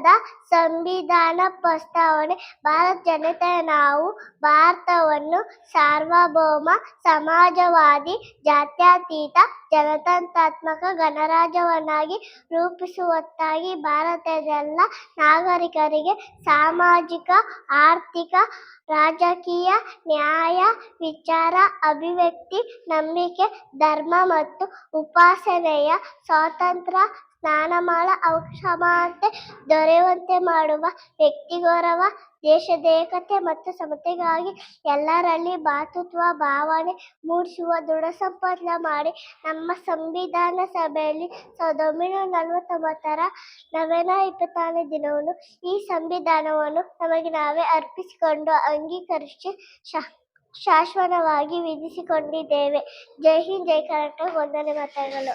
ಭಾರತದ ಸಂವಿಧಾನ ಪ್ರಸ್ತಾವನೆ, ಭಾರತ ಜನತೆಯ ನಾವು ಭಾರತವನ್ನು ಸಾರ್ವಭೌಮ, ಸಮಾಜವಾದಿ, ಜಾತ್ಯತೀತ, ಜನತಾಂತ್ರಾತ್ಮಕ ಗಣರಾಜ್ಯವನ್ನಾಗಿ ರೂಪಿಸುವತ್ತಾಗಿ ಭಾರತದೆಲ್ಲ ನಾಗರಿಕರಿಗೆ ಸಾಮಾಜಿಕ, ಆರ್ಥಿಕ, ರಾಜಕೀಯ, ನ್ಯಾಯ, ವಿಚಾರ, ಅಭಿವ್ಯಕ್ತಿ, ನಂಬಿಕೆ, ಧರ್ಮ ಮತ್ತು ಉಪಾಸನೆಯ ಸ್ವಾತಂತ್ರ್ಯ ಸ್ಥಾನಮಾನ ಸಮಾನತೆ ದೊರೆಯುವಂತೆ ಮಾಡುವ ವ್ಯಕ್ತಿ ಗೌರವ ದೇಶದ ಏಕತೆ ಮತ್ತು ಸಮತೆಗಾಗಿ ಎಲ್ಲರಲ್ಲಿ ಭಾತೃತ್ವ, ಭಾವನೆ ಮೂಡಿಸುವ ದೃಢ ಸಂಪನ್ನ ಮಾಡಿ ನಮ್ಮ ಸಂವಿಧಾನ ಸಭೆಯಲ್ಲಿ ಸಾವಿರದ ಒಂಬೈನೂರ ನಲವತ್ತೊಂಬತ್ತರ ನವೆಂಬರ್ ಇಪ್ಪತ್ತಾರನೇ ದಿನವನ್ನು ಈ ಸಂವಿಧಾನವನ್ನು ನಮಗೆ ನಾವೇ ಅರ್ಪಿಸಿಕೊಂಡು ಅಂಗೀಕರಿಸಿ ಶಾ, ಶಾಶ್ವತವಾಗಿ ವಿಧಿಸಿಕೊಂಡಿದ್ದೇವೆ. ಜೈ ಹಿಂದ್, ಜೈ ಕರ್ನಾಟಕ. ಒಂದನೇ ಮಾತುಗಳು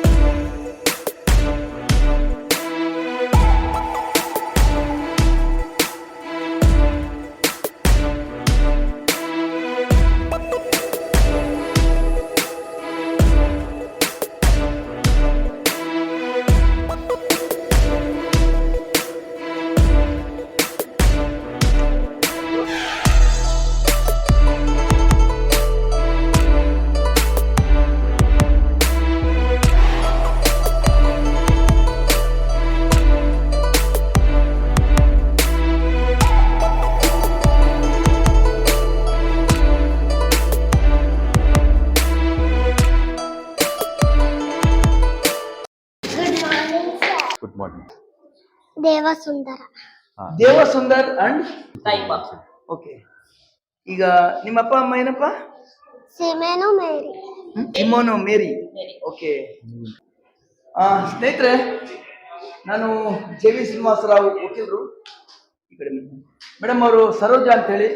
Good morning Devasundara. Devasundar and okay ಈಗ ನಿಮ್ಮ ಅಪ್ಪ ಅಮ್ಮ ಏನಪ್ಪ? ಸಿಮೆನೋ ಮೇರಿ? ಇಮೋನು ಮೇರಿ. ಮೇರಿ. ಓಕೆ ಆ, ಸ್ನೇಹಿತರೆ ನಾನು ಜೆ ವಿ ಶ್ರೀನಿವಾಸರಾವ್ ವಕೀಲರು. ಈ ಕಡೆ ಮೇಡಮ್ ಅವರು ಸರೋಜಾ ಅಂತೇಳಿ.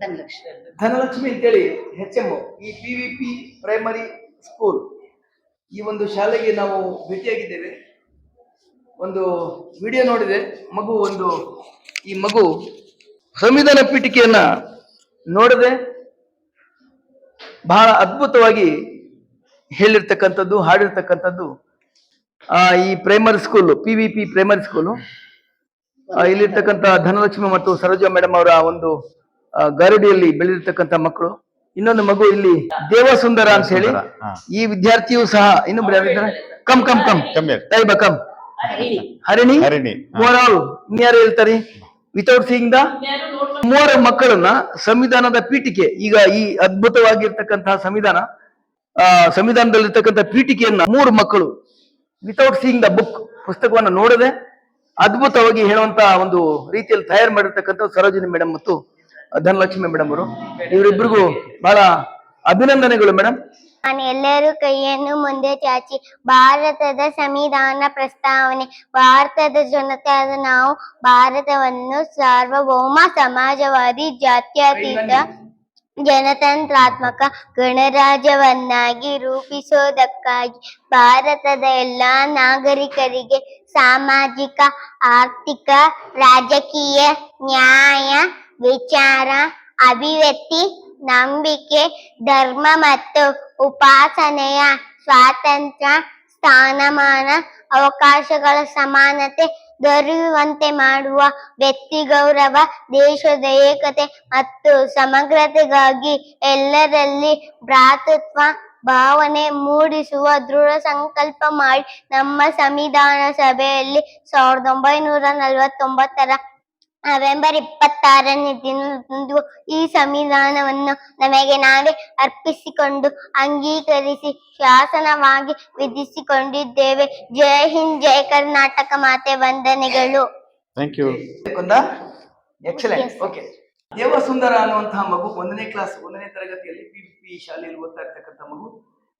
ಧನಲಕ್ಷ್ಮಿ ಧನಲಕ್ಷ್ಮಿ ಅಂತೇಳಿ ಹೆಚ್ ಎಂ ಈ P V P primary school ಈ ಒಂದು ಶಾಲೆಗೆ ನಾವು ಭೇಟಿಯಾಗಿದ್ದೇವೆ. ಒಂದು ವಿಡಿಯೋ ನೋಡಿದೆ. ಮಗು ಒಂದು ಈ ಮಗು ಸಂವಿಧಾನ ಪೀಠಿಕೆಯನ್ನ ನೋಡದೆ ಬಹಳ ಅದ್ಭುತವಾಗಿ ಹೇಳಿರ್ತಕ್ಕಂಥದ್ದು ಹಾಡಿರ್ತಕ್ಕಂಥದ್ದು. ಆ, ಈ primary school P V P primary school ಇಲ್ಲಿರ್ತಕ್ಕಂಥ ಧನಲಕ್ಷ್ಮಿ ಮತ್ತು ಸರೋಜಾ ಮೇಡಮ್ ಅವರ ಒಂದು ಗರುಡಿಯಲ್ಲಿ ಬೆಳೆದಿರ್ತಕ್ಕಂಥ ಮಕ್ಕಳು. ಇನ್ನೊಂದು ಮಗು ಇಲ್ಲಿ ದೇವಸುಂದರ ಅಂತ ಹೇಳಿ. ಈ ವಿದ್ಯಾರ್ಥಿಯು ಸಹ ಯಾರಿದ್ದಾರೆ? Come come come. Come. Harini. Harini, ಹಾ. ಮೋರ್ ಆಲ್ ಇನ್ಯಾರು ಹೇಳ್ತಾರೆ. ವಿತೌಟ್ ಸೀಯಿಂಗ್ ದ ಮೂವರ ಮಕ್ಕಳನ್ನ ಸಂವಿಧಾನದ ಪೀಠಿಕೆ ಈಗ ಈ ಅದ್ಭುತವಾಗಿರ್ತಕ್ಕಂತಹ ಸಂವಿಧಾನ ಆ, ಸಂವಿಧಾನದಲ್ಲಿರ್ತಕ್ಕಂಥ ಪೀಠಿಕೆಯನ್ನ ಮೂರು ಮಕ್ಕಳು ವಿತೌಟ್ ಸೀಯಿಂಗ್ ದ ಬುಕ್ ಪುಸ್ತಕವನ್ನ ನೋಡದೆ ಅದ್ಭುತವಾಗಿ ಹೇಳುವಂತ ಒಂದು ರೀತಿಯಲ್ಲಿ ತಯಾರು ಮಾಡಿರ್ತಕ್ಕಂಥ ಸರೋಜಿನಿ ಮೇಡಮ್ ಮತ್ತು ಧನಲಕ್ಷ್ಮಿ ಮೇಡಮ್ ಅವರು. ಇವರಿಬ್ಬರಿಗೂ ಬಹಳ ಅಭಿನಂದನೆಗಳು ಮೇಡಮ್ ಎಲ್ಲರೂ ಕೈಯನ್ನು ಮುಂದೆ ಚಾಚಿ. ಭಾರತದ ಸಂವಿಧಾನ ಪ್ರಸ್ತಾವನೆ, ಭಾರತದ ಜನತೆಯಾದ ನಾವು ಭಾರತವನ್ನು ಸಾರ್ವಭೌಮ ಸಮಾಜವಾದಿ ಜಾತ್ಯತೀತ ಜನತಂತ್ರಾತ್ಮಕ ಗಣರಾಜ್ಯವನ್ನಾಗಿ ರೂಪಿಸೋದಕ್ಕಾಗಿ ಭಾರತದ ಎಲ್ಲಾ ನಾಗರಿಕರಿಗೆ ಸಾಮಾಜಿಕ, ಆರ್ಥಿಕ, ರಾಜಕೀಯ, ನ್ಯಾಯ, ವಿಚಾರ, ಅಭಿವ್ಯಕ್ತಿ ನಂಬಿಕೆ, ಧರ್ಮ ಮತ್ತು ಉಪಾಸನೆಯ ಸ್ವಾತಂತ್ರ್ಯ, ಸ್ಥಾನಮಾನ, ಅವಕಾಶಗಳ ಸಮಾನತೆ ದೊರೆಯುವಂತೆ ಮಾಡುವ ವ್ಯಕ್ತಿ ಗೌರವ ದೇಶದ ಏಕತೆ ಮತ್ತು ಸಮಗ್ರತೆಗಾಗಿ ಎಲ್ಲರಲ್ಲಿ ಭ್ರಾತೃತ್ವ, ಭಾವನೆ ಮೂಡಿಸುವ ದೃಢ ಸಂಕಲ್ಪ ಮಾಡಿ ನಮ್ಮ ಸಂವಿಧಾನ ಸಭೆಯಲ್ಲಿ ಸಾವಿರದ ಒಂಬೈನೂರ ನಲವತ್ತೊಂಬತ್ತರ ನವೆಂಬರ್ ಇಪ್ಪತ್ತಾರನೇ ದಿನದಂದು ಈ ಸಂವಿಧಾನವನ್ನು ನಮಗೆ ನಾವೇ ಅರ್ಪಿಸಿಕೊಂಡು ಅಂಗೀಕರಿಸಿ ಶಾಸನವಾಗಿ ವಿಧಿಸಿಕೊಂಡಿದ್ದೇವೆ. ಜೈ ಹಿಂದ್ ಜೈ ಕರ್ನಾಟಕ ಮಾತೆ ವಂದನೆಗಳು. Thank you excellent. Okay Devasundara ಅನ್ನುವಂತಹ ಮಗು ಒಂದನೇ ಕ್ಲಾಸ್ ಒಂದನೇ ತರಗತಿಯಲ್ಲಿ ಪಿ ಪಿ ಶಾಲೆಯಲ್ಲಿ ಓದ್ತಾ ಇರ್ತಕ್ಕಂಥ ಮಗು.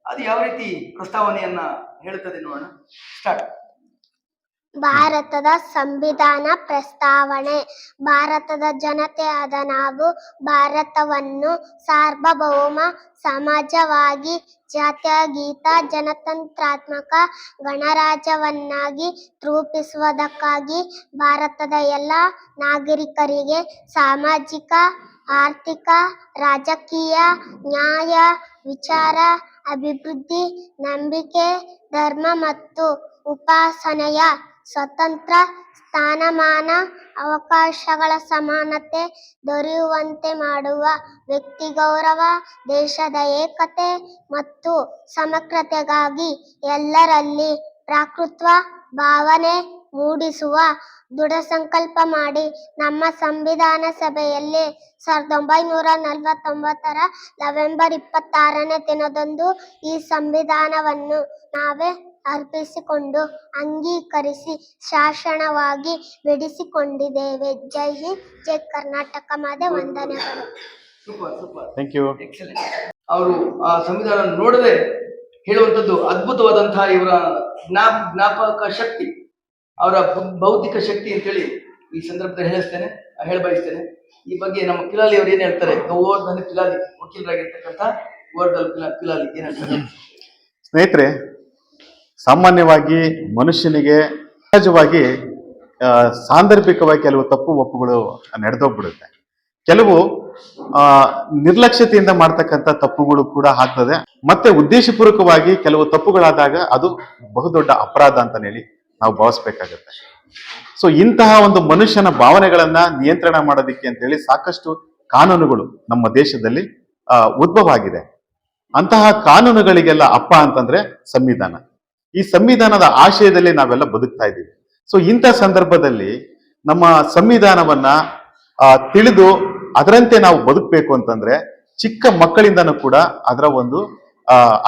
ಅದು ಯಾವ ರೀತಿ ಪ್ರಸ್ತಾವನೆಯನ್ನ ಹೇಳುತ್ತದೆ ನೋಡೋಣ. ಸ್ಟಾರ್ಟ್ ಭಾರತದ ಸಂವಿಧಾನ ಪ್ರಸ್ತಾವನೆ ಭಾರತದ ಜನತೆಯಾದ ನಾವು ಭಾರತವನ್ನು ಸಾರ್ವಭೌಮ, ಸಮಾಜವಾಗಿ ಜಾತ್ಯಗೀತ ಜನತಂತ್ರಾತ್ಮಕ ಗಣರಾಜ್ಯವನ್ನಾಗಿ ರೂಪಿಸುವುದಕ್ಕಾಗಿ ಭಾರತದ ಎಲ್ಲ ನಾಗರಿಕರಿಗೆ ಸಾಮಾಜಿಕ, ಆರ್ಥಿಕ, ರಾಜಕೀಯ, ನ್ಯಾಯ, ವಿಚಾರ, ಅಭಿವೃದ್ಧಿ, ನಂಬಿಕೆ, ಧರ್ಮ ಮತ್ತು ಉಪಾಸನೆಯ ಸ್ವತಂತ್ರ ಸ್ಥಾನಮಾನ, ಅವಕಾಶಗಳ ಸಮಾನತೆ ದೊರೆಯುವಂತೆ ಮಾಡುವ ವ್ಯಕ್ತಿ ಗೌರವ, ದೇಶದ ಏಕತೆ ಮತ್ತು ಸಮಗ್ರತೆಗಾಗಿ ಎಲ್ಲರಲ್ಲಿ ಪ್ರಾಕೃತ್ವ ಭಾವನೆ ಮೂಡಿಸುವ ದೃಢ ಸಂಕಲ್ಪ ಮಾಡಿ ನಮ್ಮ ಸಂವಿಧಾನ ಸಭೆಯಲ್ಲಿ ಸಾವಿರದ ಒಂಬೈನೂರ ನಲವತ್ತೊಂಬತ್ತರ ನವೆಂಬರ್ ಇಪ್ಪತ್ತಾರನೇ ದಿನದಂದು ಈ ಸಂವಿಧಾನವನ್ನು ನಾವೇ ಅರ್ಪಿಸಿಕೊಂಡು ಅಂಗೀಕರಿಸಿ ಶಾಸನವಾಗಿ ಬೆಳೆಸಿಕೊಂಡಿದ್ದೇವೆ ಜೈ ಹಿಂದ್ ಜೈ ಕರ್ನಾಟಕ. ಮಾದ ವಂದನೆಗಳು super super. Thank you excellent ಅವರು ಆ ಸಂವಿಧಾನ ನೋಡದೆ ಹೇಳುವಂಥದ್ದು ಅದ್ಭುತವಾದಂತಹ ಇವರ ಜ್ಞಾಪ ಜ್ಞಾಪಕ ಶಕ್ತಿ ಅವರ ಭೌತಿಕ ಬೌದ್ಧಿಕ ಶಕ್ತಿ ಅಂತೇಳಿ ಈ ಸಂದರ್ಭದಲ್ಲಿ ಹೇಳಿಸ್ತೇನೆ ಹೇಳಬಯಸ್ತೇನೆ. ಈ ಬಗ್ಗೆ ನಮ್ಮ ಕಿಲಾಲಿ ಅವರು ಏನ್ ಹೇಳ್ತಾರೆ? ಗೋವರ್ಧನ ಕಿಲಾಲಿ ವಕೀಲರಾಗಿರ್ತಕ್ಕಂಥ ಗೋವರ್ಧನ ಕಿಲಾಲಿ ಏನ್ ಹೇಳ್ತಾರೆ? ಸ್ನೇಹಿತರೆ ಸಾಮಾನ್ಯವಾಗಿ ಮನುಷ್ಯನಿಗೆ ಸಹಜವಾಗಿ ಸಾಂದರ್ಭಿಕವಾಗಿ ಕೆಲವು ತಪ್ಪು ಒಪ್ಪುಗಳು ನಡೆದೋಗ್ಬಿಡುತ್ತೆ. ಕೆಲವು ನಿರ್ಲಕ್ಷ್ಯತೆಯಿಂದ ಮಾಡ್ತಕ್ಕಂಥ ತಪ್ಪುಗಳು ಕೂಡ ಆಗ್ತದೆ. ಮತ್ತೆ ಉದ್ದೇಶಪೂರ್ವಕವಾಗಿ ಕೆಲವು ತಪ್ಪುಗಳಾದಾಗ ಅದು ಬಹುದೊಡ್ಡ ಅಪರಾಧ ಅಂತ ಹೇಳಿ ನಾವು ಭಾವಿಸ್ಬೇಕಾಗತ್ತೆ. ಸೊ ಇಂತಹ ಒಂದು ಮನುಷ್ಯನ ಭಾವನೆಗಳನ್ನ ನಿಯಂತ್ರಣ ಮಾಡೋದಿಕ್ಕೆ ಅಂತ ಹೇಳಿ ಸಾಕಷ್ಟು ಕಾನೂನುಗಳು ನಮ್ಮ ದೇಶದಲ್ಲಿ ಉದ್ಭವ ಆಗಿದೆ ಅಂತಹ ಕಾನೂನುಗಳಿಗೆಲ್ಲ ಅಪ್ಪ ಅಂತಂದ್ರೆ ಸಂವಿಧಾನ. ಈ ಸಂವಿಧಾನದ ಆಶಯದಲ್ಲಿ ನಾವೆಲ್ಲ ಬದುಕ್ತಾ ಇದ್ದೀವಿ. ಸೊ ಇಂಥ ಸಂದರ್ಭದಲ್ಲಿ ನಮ್ಮ ಸಂವಿಧಾನವನ್ನ ತಿಳಿದು ಅದರಂತೆ ನಾವು ಬದುಕಬೇಕು ಅಂತಂದ್ರೆ ಚಿಕ್ಕ ಮಕ್ಕಳಿಂದನೂ ಕೂಡ ಅದರ ಒಂದು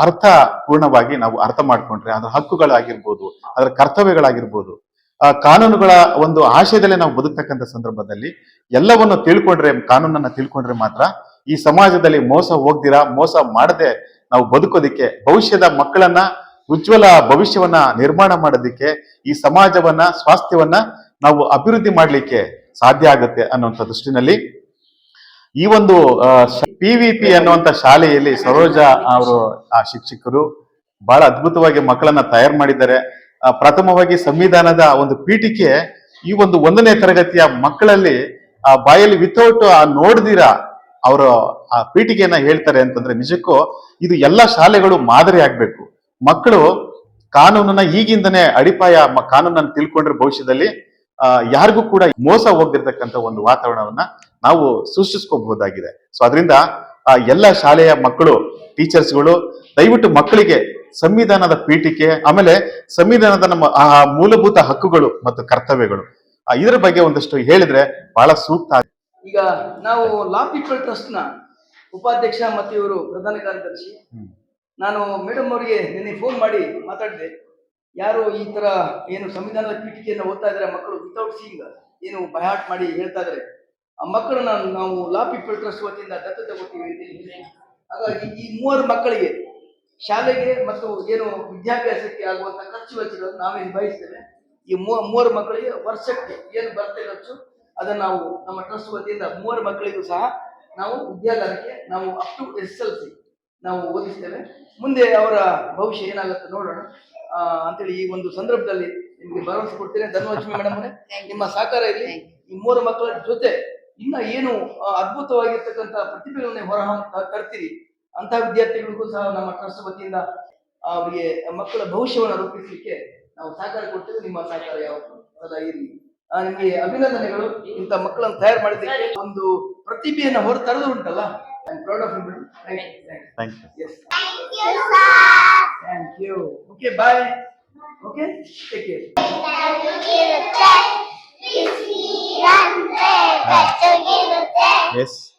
ಅರ್ಥ ಪೂರ್ಣವಾಗಿ ನಾವು ಅರ್ಥ ಮಾಡ್ಕೊಂಡ್ರೆ ಅದರ ಹಕ್ಕುಗಳಾಗಿರ್ಬೋದು, ಅದರ ಕರ್ತವ್ಯಗಳಾಗಿರ್ಬೋದು, ಆ, ಕಾನೂನುಗಳ ಒಂದು ಆಶಯದಲ್ಲೇ ನಾವು ಬದುಕ್ತಕ್ಕಂಥ ಸಂದರ್ಭದಲ್ಲಿ ಎಲ್ಲವನ್ನು ತಿಳ್ಕೊಂಡ್ರೆ, ಕಾನೂನನ್ನ ತಿಳ್ಕೊಂಡ್ರೆ ಮಾತ್ರ ಈ ಸಮಾಜದಲ್ಲಿ ಮೋಸ ಹೋಗ್ದಿರಾ, ಮೋಸ ಮಾಡದೆ ನಾವು ಬದುಕೋದಿಕ್ಕೆ ಭವಿಷ್ಯದ ಮಕ್ಕಳನ್ನ ಉಜ್ವಲ ಭವಿಷ್ಯವನ್ನ ನಿರ್ಮಾಣ ಮಾಡೋದಿಕ್ಕೆ ಈ ಸಮಾಜವನ್ನ, ಸ್ವಾಸ್ಥ್ಯವನ್ನ ನಾವು ಅಭಿವೃದ್ಧಿ ಮಾಡ್ಲಿಕ್ಕೆ ಸಾಧ್ಯ ಆಗುತ್ತೆ ಅನ್ನುವಂಥ ದೃಷ್ಟಿನಲ್ಲಿ ಈ ಒಂದು ಪಿ ವಿ ಪಿ ಅನ್ನುವಂಥ ಶಾಲೆಯಲ್ಲಿ ಸರೋಜ ಅವರು, ಆ, ಶಿಕ್ಷಕರು ಬಹಳ ಅದ್ಭುತವಾಗಿ ಮಕ್ಕಳನ್ನ ತಯಾರು ಮಾಡಿದ್ದಾರೆ. ಪ್ರಥಮವಾಗಿ ಸಂವಿಧಾನದ ಒಂದು ಪೀಠಿಕೆ ಈ ಒಂದು ಒಂದನೇ ತರಗತಿಯ ಮಕ್ಕಳಲ್ಲಿ, ಆ, ಬಾಯಲ್ಲಿ ವಿತೌಟ್ ಆ, ನೋಡ್ದಿರಾ ಅವರು ಆ ಪೀಠಿಕೆಯನ್ನ ಹೇಳ್ತಾರೆ ಅಂತಂದ್ರೆ ನಿಜಕ್ಕೂ ಇದು ಎಲ್ಲ ಶಾಲೆಗಳು ಮಾದರಿ ಆಗ್ಬೇಕು. ಮಕ್ಕಳು ಕಾನೂನನ್ನ ಈಗಿಂದನೇ ಅಡಿಪಾಯ ಕಾನೂನನ್ನು ತಿಳ್ಕೊಂಡ್ರೆ ಭವಿಷ್ಯದಲ್ಲಿ ಆ, ಯಾರಿಗೂ ಕೂಡ ಮೋಸ ಹೋಗ್ದಿರ್ತಕ್ಕಂಥ ಒಂದು ವಾತಾವರಣವನ್ನ ನಾವು ಸೃಷ್ಟಿಸ್ಕೋಬಹುದಾಗಿದೆ ಸೊ ಅದರಿಂದ ಆ ಎಲ್ಲ ಶಾಲೆಯ ಮಕ್ಕಳು ಟೀಚರ್ಸ್ಗಳು ದಯವಿಟ್ಟು ಮಕ್ಕಳಿಗೆ ಸಂವಿಧಾನದ ಪೀಠಿಕೆ ಆಮೇಲೆ ಸಂವಿಧಾನದ ನಮ್ಮ ಆ ಮೂಲಭೂತ ಹಕ್ಕುಗಳು ಮತ್ತು ಕರ್ತವ್ಯಗಳು ಇದರ ಬಗ್ಗೆ ಒಂದಷ್ಟು ಹೇಳಿದ್ರೆ ಬಹಳ ಸೂಕ್ತ ಆಗುತ್ತೆ. ಈಗ ನಾವು ಲಾ ಪೀಪಲ್ ಟ್ರಸ್ಟ್ನ ಉಪಾಧ್ಯಕ್ಷ ಮತ್ತು ಇವರು ಪ್ರಧಾನ ಕಾರ್ಯದರ್ಶಿ. ನಾನು ಮೇಡಮ್ ಅವರಿಗೆ ನಿನ್ನೆ ಫೋನ್ ಮಾಡಿ ಮಾತಾಡಿದೆ. ಯಾರು ಈ ತರ ಏನು ಸಂವಿಧಾನದ ಪೀಠಿಕೆಯನ್ನು ಓದ್ತಾ ಇದ್ದಾರೆ ಮಕ್ಕಳು ವಿತೌಟ್ ಸೀಯಿಂಗ್ ಏನು ಬಯಾಟ್ ಮಾಡಿ ಹೇಳ್ತಾ ಇದ್ದಾರೆ. ಆ ಮಕ್ಕಳನ್ನ ನಾವು ಲಾ ಪೀಪಲ್ ಟ್ರಸ್ಟ್ ವತಿಯಿಂದ ದತ್ತು ತಗೋತೀವಿ. ಹಾಗಾಗಿ ಈ ಮೂವರು ಮಕ್ಕಳಿಗೆ ಶಾಲೆಗೆ ಮತ್ತು ಏನು ವಿದ್ಯಾಭ್ಯಾಸಕ್ಕೆ ಆಗುವಂಥ ಖರ್ಚು ವೆಚ್ಚಗಳನ್ನು ನಾವೇ ನಿಭಾಯಿಸ್ತೇವೆ ಈ ಮೂವ- ಮೂವರು ಮಕ್ಕಳಿಗೆ ವರ್ಷಕ್ಕೆ ಏನು ಬರ್ತೆ ಖರ್ಚು? ಅದನ್ನು ನಾವು ನಮ್ಮ ಟ್ರಸ್ಟ್ ವತಿಯಿಂದ ಮೂವರು ಮಕ್ಕಳಿಗೂ ಸಹ ನಾವು ವಿದ್ಯಾಗಾರಕ್ಕೆ ನಾವು up to S L C ನಾವು ಓದಿಸ್ತೇವೆ. ಮುಂದೆ ಅವರ ಭವಿಷ್ಯ ಏನಾಗುತ್ತೆ ನೋಡೋಣ. ಅಂತೇಳಿ ಈ ಒಂದು ಸಂದರ್ಭದಲ್ಲಿ ನಿಮಗೆ ಭರವಸೆ ಕೊಡ್ತೇನೆ. ಧನಲಕ್ಷ್ಮಿ ಮೇಡಮ್ ಅವರೇ. ನಿಮ್ಮ ಸಹಕಾರ ಇರಲಿ. ಈ ಮೂರು ಮಕ್ಕಳ ಜೊತೆ ಇನ್ನ ಏನು ಅದ್ಭುತವಾಗಿರ್ತಕ್ಕಂತಹ ಅದ್ಭುತವಾಗಿರ್ತಕ್ಕಂಥ ಪ್ರತಿಭೆಗಳನ್ನ ಹೊರ ತರ್ತೀರಿ. ಅಂತಹ ವಿದ್ಯಾರ್ಥಿಗಳಿಗೂ ಸಹ ನಮ್ಮ ಟ್ರಸ್ಟ್ ವತಿಯಿಂದ ಅವರಿಗೆ ಮಕ್ಕಳ ಭವಿಷ್ಯವನ್ನು ರೂಪಿಸಲಿಕ್ಕೆ ನಾವು ಸಹಕಾರ ಕೊಡ್ತೇವೆ. ನಿಮ್ಮ ಸಹಕಾರ ಯಾವತ್ತು ಇರಲಿ. ನಿಮಗೆ ಅಭಿನಂದನೆಗಳು. ಇಂತ ಮಕ್ಕಳನ್ನು ತಯಾರು ಮಾಡಿದ್ದಕ್ಕೆ ಒಂದು ಪ್ರತಿಭೆಯನ್ನು ಹೊರತರದು ಉಂಟಲ್ಲ. I'm proud of you. Right? Thank you. Thank you. Yes. Thank you, sir. Thank you. Okay, bye. Okay, take care. Yes.